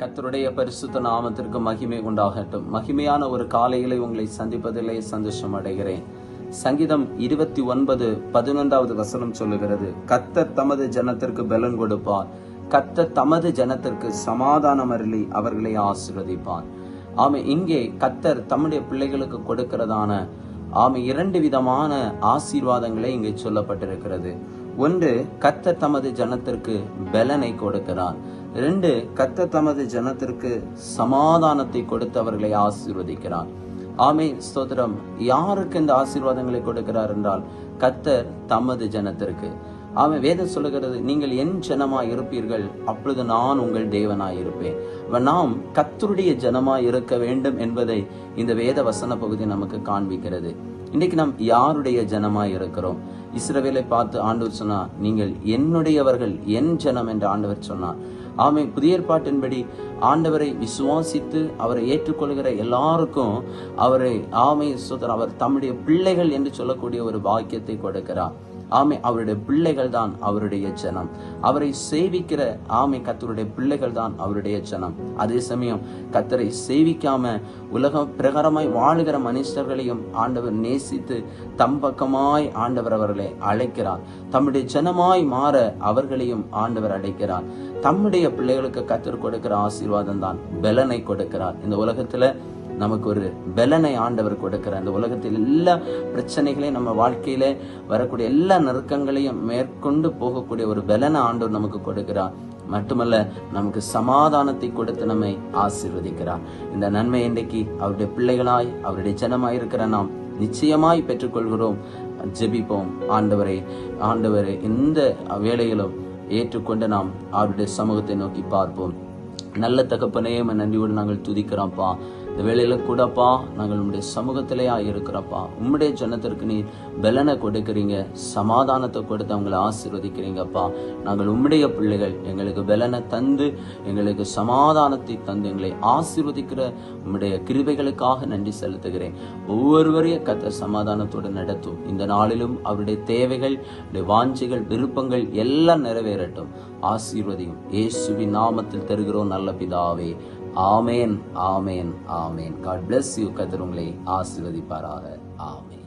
கத்தருடைய பரிசுத்த நாமத்திற்கு மகிமை உண்டாகட்டும். மகிமையான ஒரு காலையிலே உங்களை சந்திப்பதிலே சந்தோஷம் அடைகிறேன். சங்கீதம் இருபத்தி ஒன்பது பதினொன்றாவது வசனம் சொல்லுகிறது. கத்தர் தமது ஜனத்திற்கு பலன் கொடுப்பார். கத்தர் தமது ஜனத்திற்கு சமாதானம் அருளி அவர்களை ஆசிர்வதிப்பார். ஆமை இங்கே கத்தர் தம்முடைய பிள்ளைகளுக்கு கொடுக்கிறதான ஆமை இரண்டு விதமான ஆசீர்வாதங்களே இங்கே சொல்லப்பட்டிருக்கிறது. ஒன்று கத்தர் தமது ஜனத்திற்கு பலனை கொடுக்கிறார். ரெண்டு கத்த தமது ஜனத்திற்கு சமாதானத்தை கொடுத்து அவர்களை ஆசீர்வதிக்கிறார். ஆமை ஸ்தோத்திரம். யாருக்கு இந்த ஆசீர்வாதங்களை கொடுக்கிறார் என்றால் கத்தர் தமது ஜனத்திற்கு. அவன் வேதம் சொல்லுகிறது நீங்கள் என் ஜனமாய் இருப்பீர்கள் அப்பொழுது நான் உங்கள் தேவனாய் இருப்பேன். நாம் கத்தருடைய ஜனமாய் இருக்க வேண்டும் என்பதை இந்த வேத வசன பகுதி நமக்கு காண்பிக்கிறது. இன்னைக்கு நாம் யாருடைய ஜனமாய் இருக்கிறோம்? இஸ்ரவேலை பார்த்து ஆண்டவர் சொன்னார் நீங்கள் என்னுடையவர்கள் என் ஜனம் என்று ஆண்டவர் சொன்னார். ஆமை புதிய ஏற்பாட்டின்படி ஆண்டவரை விசுவாசித்து அவரை ஏற்றுக்கொள்கிற எல்லாருக்கும் அவரை ஆமை சுதர் அவர் தம்முடைய பிள்ளைகள் என்று சொல்லக்கூடிய ஒரு பாக்கியத்தை கொடுக்கிறார். ஆமை அவருடைய பிள்ளைகள் தான் அவருடைய ஜனம். அவரை சேவிக்கிற ஆமை கத்தருடைய பிள்ளைகள் தான் அவருடைய ஜனம். அதே சமயம் கத்தரை சேவிக்காம உலகம் பிரகாரமாய் வாழுகிற மனுஷர்களையும் ஆண்டவர் நேசித்து தம் பக்கமாய் ஆண்டவர் அவர்களை அழைக்கிறார். தம்முடைய ஜனமாய் மாற அவர்களையும் ஆண்டவர் அழைக்கிறார். தம்முடைய பிள்ளைகளுக்கு கத்தர் கொடுக்கிற ஆசீர்வாதம் தான் பலனை கொடுக்கிறார். இந்த உலகத்துல நமக்கு ஒரு பலனை ஆண்டவர் கொடுக்கிற அந்த உலகத்தில் எல்லா பிரச்சனைகளையும் நம்ம வாழ்க்கையில வரக்கூடிய எல்லா நெருக்கங்களையும் மேற்கொண்டு போகக்கூடிய ஒரு பலனை ஆண்டவர் நமக்கு கொடுக்கிறார். மட்டுமல்ல நமக்கு சமாதானத்தை கொடுத்து நம்மை ஆசிர்வதிக்கிறார். இந்த நன்மை இன்றைக்கு அவருடைய பிள்ளைகளாய் அவருடைய ஜனமாய் இருக்கிற நாம் நிச்சயமாய் பெற்றுக்கொள்கிறோம். ஜெபிப்போம். ஆண்டவரை ஆண்டவரை இந்த வேலையிலும் ஏற்றுக்கொண்டு நாம் அவருடைய சமூகத்தை நோக்கி பார்ப்போம். நல்ல தகப்பனையே நன்றியோடு நாங்கள் துதிக்கிறோம்ப்பா இந்த வேளையில கூடப்பா நாங்கள் உம்முடைய சமூகத்திலேயா இருக்கிறப்பா. உம்முடைய ஜனத்திற்கு நீ பலனை கொடுக்குறீங்க சமாதானத்தை கொடுத்து அவங்களை ஆசீர்வதிக்கிறீங்கப்பா. நாங்கள் உம்முடைய பிள்ளைகள் எங்களுக்கு பலனை தந்து எங்களுக்கு சமாதானத்தை தந்து எங்களை ஆசீர்வதிக்கிற உம்முடைய கிருபைகளுக்காக நன்றி செலுத்துகிறேன். ஒவ்வொருவரையும் கத்த சமாதானத்தோடு நடத்தும். இந்த நாளிலும் அவருடைய தேவைகள் வாஞ்சிகள் விருப்பங்கள் எல்லாம் நிறைவேறட்டும். ஆசீர்வதியும். இயேசுவின் நாமத்தில் தருகிறோம் நல்ல பிதாவே. ஆமேன் ஆமேன் ஆமேன். காட் பிளஸ் யூ கத்தர் உங்களை ஆசிர்வதிப்பாராக. ஆமேன்.